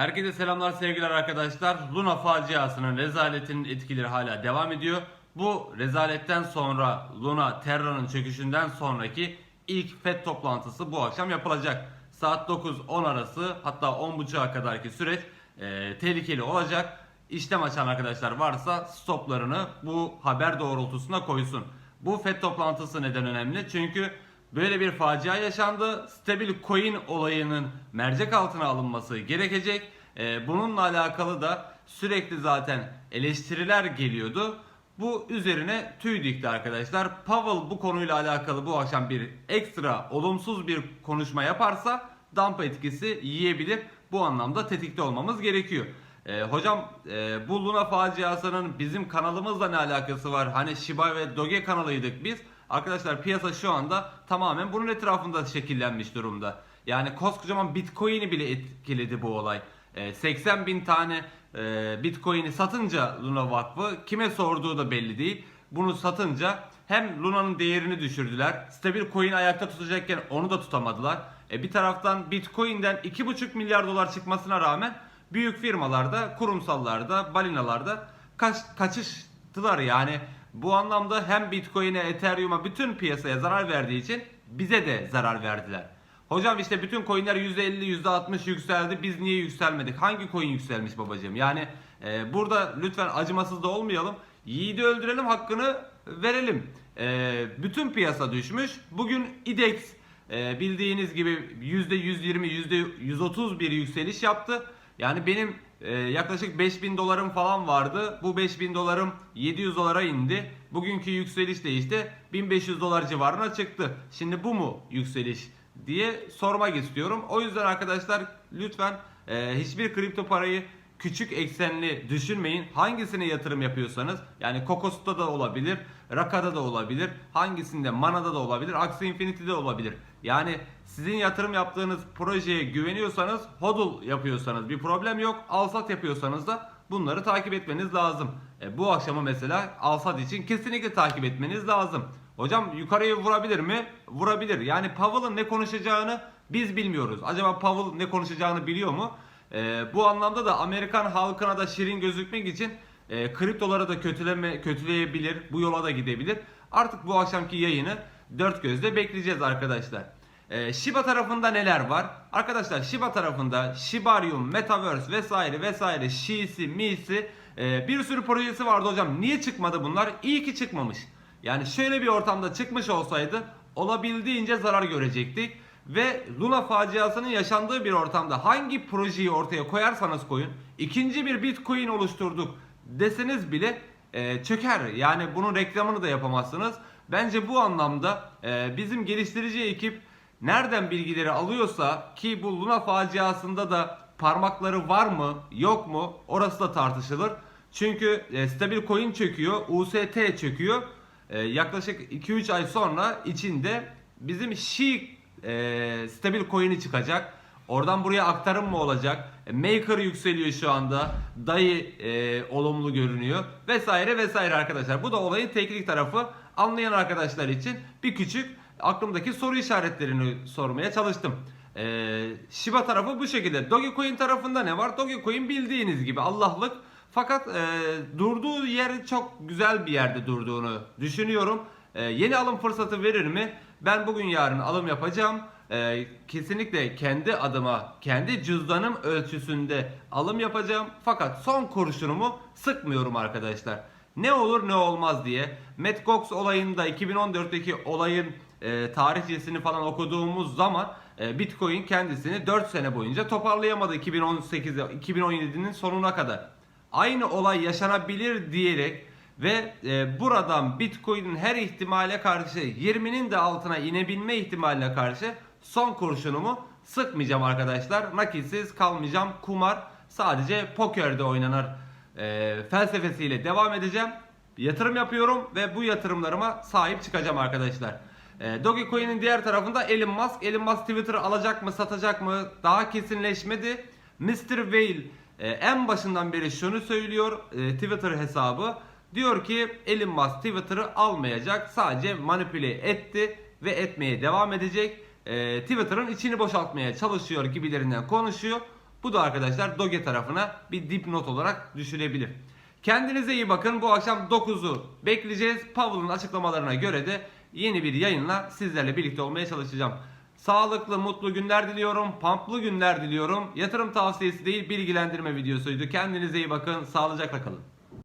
Herkese selamlar sevgiler arkadaşlar. Luna faciasının rezaletinin etkileri hala devam ediyor. Bu rezaletten sonra Luna Terra'nın çöküşünden sonraki ilk FED toplantısı bu akşam yapılacak. Saat 9-10 arası hatta 10.30'a kadarki süreç e, tehlikeli olacak. İşlem açan arkadaşlar varsa stoplarını bu haber doğrultusunda koysun. Bu FED toplantısı neden önemli? Çünkü Böyle bir facia yaşandı. Stabil coin olayının mercek altına alınması gerekecek. Ee, bununla alakalı da sürekli zaten eleştiriler geliyordu. Bu üzerine tüy dikti arkadaşlar. Powell bu konuyla alakalı bu akşam bir ekstra olumsuz bir konuşma yaparsa dump etkisi yiyebilir. Bu anlamda tetikte olmamız gerekiyor. Ee, hocam e, bu Luna faciasının bizim kanalımızla ne alakası var? Hani Shiba ve Doge kanalıydık biz. Arkadaşlar piyasa şu anda tamamen bunun etrafında şekillenmiş durumda. Yani koskocaman Bitcoin'i bile etkiledi bu olay. Ee, 80 bin tane e, Bitcoin'i satınca Luna Vakfı kime sorduğu da belli değil. Bunu satınca hem Luna'nın değerini düşürdüler. Stabil coin ayakta tutacakken onu da tutamadılar. E, bir taraftan Bitcoin'den 2,5 milyar dolar çıkmasına rağmen büyük firmalarda, kurumsallarda, balinalarda kaç, kaçıştılar yani. Bu anlamda hem Bitcoin'e, Ethereum'a bütün piyasaya zarar verdiği için bize de zarar verdiler. Hocam işte bütün coinler %50, %60 yükseldi. Biz niye yükselmedik? Hangi coin yükselmiş babacığım? Yani e, burada lütfen acımasız da olmayalım. Yiğidi öldürelim, hakkını verelim. E, bütün piyasa düşmüş. Bugün IDEX e, bildiğiniz gibi %120, %130 bir yükseliş yaptı. Yani benim e, yaklaşık 5000 dolarım falan vardı. Bu 5000 dolarım 700 dolara indi. Bugünkü yükseliş de işte 1500 dolar civarına çıktı. Şimdi bu mu yükseliş diye sormak istiyorum. O yüzden arkadaşlar lütfen e, hiçbir kripto parayı küçük eksenli düşünmeyin. Hangisine yatırım yapıyorsanız yani Kokos'ta da olabilir, Raka'da da olabilir, hangisinde Mana'da da olabilir, Axie Infinity'de olabilir. Yani sizin yatırım yaptığınız projeye güveniyorsanız, hodl yapıyorsanız bir problem yok. Alsat yapıyorsanız da bunları takip etmeniz lazım. E, bu akşamı mesela alsat için kesinlikle takip etmeniz lazım. Hocam yukarıya vurabilir mi? Vurabilir. Yani Powell'ın ne konuşacağını biz bilmiyoruz. Acaba Powell ne konuşacağını biliyor mu? E, bu anlamda da Amerikan halkına da şirin gözükmek için e, kriptoları da kötüleme kötüleyebilir. Bu yola da gidebilir. Artık bu akşamki yayını dört gözle bekleyeceğiz arkadaşlar. E, Shiba tarafında neler var? Arkadaşlar Shiba tarafında Shibarium, Metaverse vesaire vesaire Shi'si, Mi'si e, bir sürü projesi vardı hocam. Niye çıkmadı bunlar? İyi ki çıkmamış. Yani şöyle bir ortamda çıkmış olsaydı olabildiğince zarar görecektik. Ve Luna faciasının yaşandığı bir ortamda hangi projeyi ortaya koyarsanız koyun ikinci bir bitcoin oluşturduk deseniz bile e, çöker. Yani bunun reklamını da yapamazsınız. Bence bu anlamda e, bizim geliştirici ekip nereden bilgileri alıyorsa ki bu Luna faciasında da parmakları var mı yok mu orası da tartışılır. Çünkü e, stabil coin çöküyor, UST çöküyor. E, yaklaşık 2-3 ay sonra içinde bizim Shi e, stabil coin'i çıkacak. Oradan buraya aktarım mı olacak? E, Maker yükseliyor şu anda. DAI e, olumlu görünüyor. Vesaire vesaire arkadaşlar. Bu da olayın teknik tarafı. Anlayan arkadaşlar için bir küçük aklımdaki soru işaretlerini sormaya çalıştım. E, Shiba tarafı bu şekilde. Dogecoin tarafında ne var? Dogecoin bildiğiniz gibi Allah'lık. Fakat e, durduğu yer çok güzel bir yerde durduğunu düşünüyorum. E, yeni alım fırsatı verir mi? Ben bugün yarın alım yapacağım. Ee, kesinlikle kendi adıma, kendi cüzdanım ölçüsünde alım yapacağım. Fakat son kurşunumu sıkmıyorum arkadaşlar. Ne olur ne olmaz diye. Matt Cox olayında 2014'teki olayın e, tarihçesini falan okuduğumuz zaman e, Bitcoin kendisini 4 sene boyunca toparlayamadı 2018 2017'nin sonuna kadar. Aynı olay yaşanabilir diyerek ve e, buradan Bitcoin'in her ihtimale karşı 20'nin de altına inebilme ihtimaline karşı son kurşunumu sıkmayacağım arkadaşlar. Nakitsiz kalmayacağım. Kumar sadece pokerde oynanar e, felsefesiyle devam edeceğim. Yatırım yapıyorum ve bu yatırımlarıma sahip çıkacağım arkadaşlar. E, Dogecoin'in diğer tarafında Elon Musk. Elon Musk Twitter'ı alacak mı satacak mı daha kesinleşmedi. Mr. Whale e, en başından beri şunu söylüyor e, Twitter hesabı. Diyor ki Elon Musk Twitter'ı almayacak. Sadece manipüle etti ve etmeye devam edecek. E, Twitter'ın içini boşaltmaya çalışıyor gibilerinden konuşuyor. Bu da arkadaşlar Doge tarafına bir dipnot olarak düşülebilir. Kendinize iyi bakın. Bu akşam 9'u bekleyeceğiz. Powell'ın açıklamalarına göre de yeni bir yayınla sizlerle birlikte olmaya çalışacağım. Sağlıklı, mutlu günler diliyorum. Pamplı günler diliyorum. Yatırım tavsiyesi değil, bilgilendirme videosuydu. Kendinize iyi bakın. Sağlıcakla kalın.